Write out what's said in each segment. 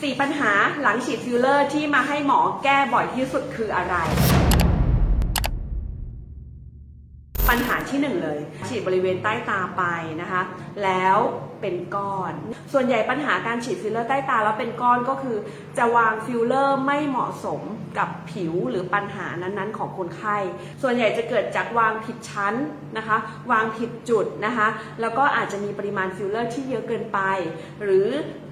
4 ปัญหาหลังฉีดฟิลเลอร์ที่มาให้หมอแก้บ่อยที่สุดคืออะไร ปัญหาที่หนึ่งเลย ฉีดบริเวณใต้ตาไปนะคะ แล้วเป็นก้อน ส่วนใหญ่ปัญหาการฉีดฟิลเลอร์ใต้ตาแล้วเป็นก้อนก็คือ จะวางฟิลเลอร์ไม่เหมาะสมกับผิวหรือปัญหานั้นๆ ของคนไข้ ส่วนใหญ่จะเกิดจากวางผิดชั้นนะคะ วางผิดจุดนะคะ แล้วก็อาจจะมีปริมาณฟิลเลอร์ที่เยอะเกินไป หรือ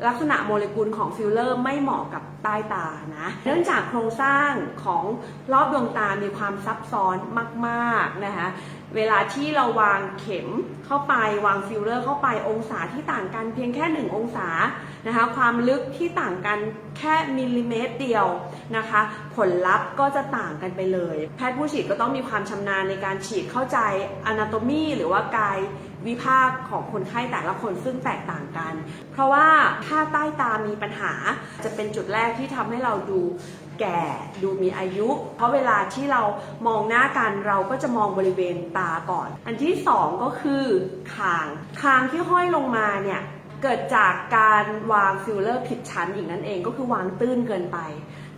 ลักษณะโมเลกุลของฟิลเลอร์ไม่เหมาะกับใต้ตานะ เนื่องจากโครงสร้างของรอบดวงตามีความซับซ้อนมาก ๆนะคะเวลาที่เราวางเข็มเข้าไปวางฟิลเลอร์เข้าไปองศาที่ต่างกันเพียงแค่ 1 องศานะคะความลึกที่ต่างกันแค่มิลลิเมตรเดียวนะคะ ผลลัพธ์ก็จะต่างกันไปเลย แพทย์ผู้ฉีดก็ต้องมีความชำนาญในการฉีดเข้าใจอนาโตมีหรือว่ากาย วิภาคของคนไข้แต่ละคนซึ่งแตกต่างกัน เพราะว่าถ้าใต้ตามีปัญหาจะเป็นจุดแรกที่ทำให้เราดูแก่ดูมีอายุ เพราะเวลาที่เรามองหน้ากันเราก็จะมองบริเวณตาก่อน อันที่สองก็คือคางคางที่ห้อยลงมาเนี่ยเกิดจากการวางฟิลเลอร์ผิดชั้นอีกนั่นเองก็คือวางตื้นเกินไป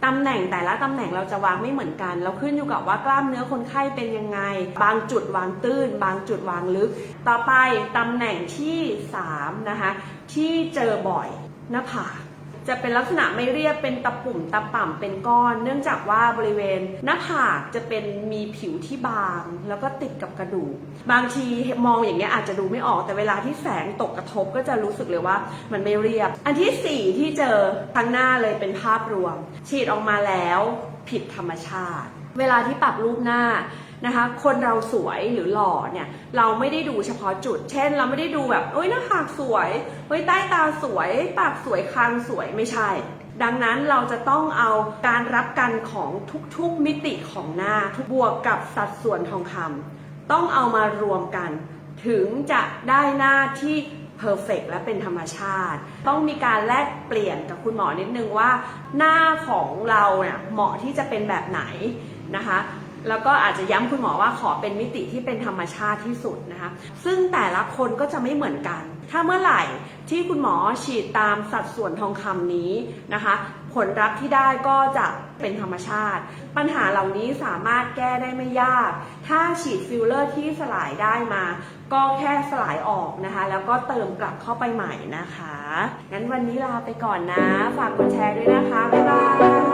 ตำแหน่งแต่ละตำแหน่งเราจะวางไม่เหมือนกัน เราขึ้นอยู่กับว่ากล้ามเนื้อคนไข้เป็นยังไง บางจุดวางตื้น บางจุดวางลึก ต่อไปตำแหน่งที่ 3 นะคะ ที่เจอบ่อยหน้าผาก จะเป็นลักษณะไม่เรียบเป็นตะปุ่มตะป่ำเป็นก้อน เนื่องจากว่าบริเวณหน้าผากจะเป็นมีผิวที่บาง แล้วก็ติดกับกระดูก บางทีมองอย่างเงี้ยอาจจะดูไม่ออกแต่เวลาที่แสงตกกระทบก็จะรู้สึกเลยว่ามันไม่เรียบ อันที่สี่ที่เจอทั้งหน้าเลยเป็นภาพรวม ฉีดออกมาแล้วผิดธรรมชาติ เวลาที่ปรับรูปหน้านะคะ คนเราสวยหรือหล่อเนี่ย เราไม่ได้ดูเฉพาะจุด เช่น เราไม่ได้ดูแบบเอ้ยหน้าผากสวยเฮ้ยใต้ตาสวย ปากสวยคางสวยไม่ใช่ ดังนั้นเราจะต้องเอาการรับกันของทุกๆมิติของหน้าทุกบวกกับสัดส่วนทองคำต้องเอามารวมกัน ถึงจะได้หน้าที่เพอร์เฟกและเป็นธรรมชาติ ต้องมีการแลกเปลี่ยนกับคุณหมอนิดนึงว่า หน้าของเราเนี่ยเหมาะที่จะเป็นแบบไหน นะคะ แล้วก็อาจจะย้ำคุณหมอว่าขอเป็นมิติที่เป็นธรรมชาติที่สุดนะคะ ซึ่งแต่ละคนก็จะไม่เหมือนกัน ถ้าเมื่อไหร่ที่คุณหมอฉีดตามสัดส่วนทองคำนี้นะคะ ผลลัพธ์ที่ได้ก็จะเป็นธรรมชาติ ปัญหาเหล่านี้สามารถแก้ได้ไม่ยาก ถ้าฉีดฟิลเลอร์ที่สลายได้มา ก็แค่สลายออกนะคะ แล้วก็เติมกลับเข้าไปใหม่นะคะ งั้นวันนี้ลาไปก่อนนะ ฝากกดแชร์ด้วยนะคะ บ๊ายบาย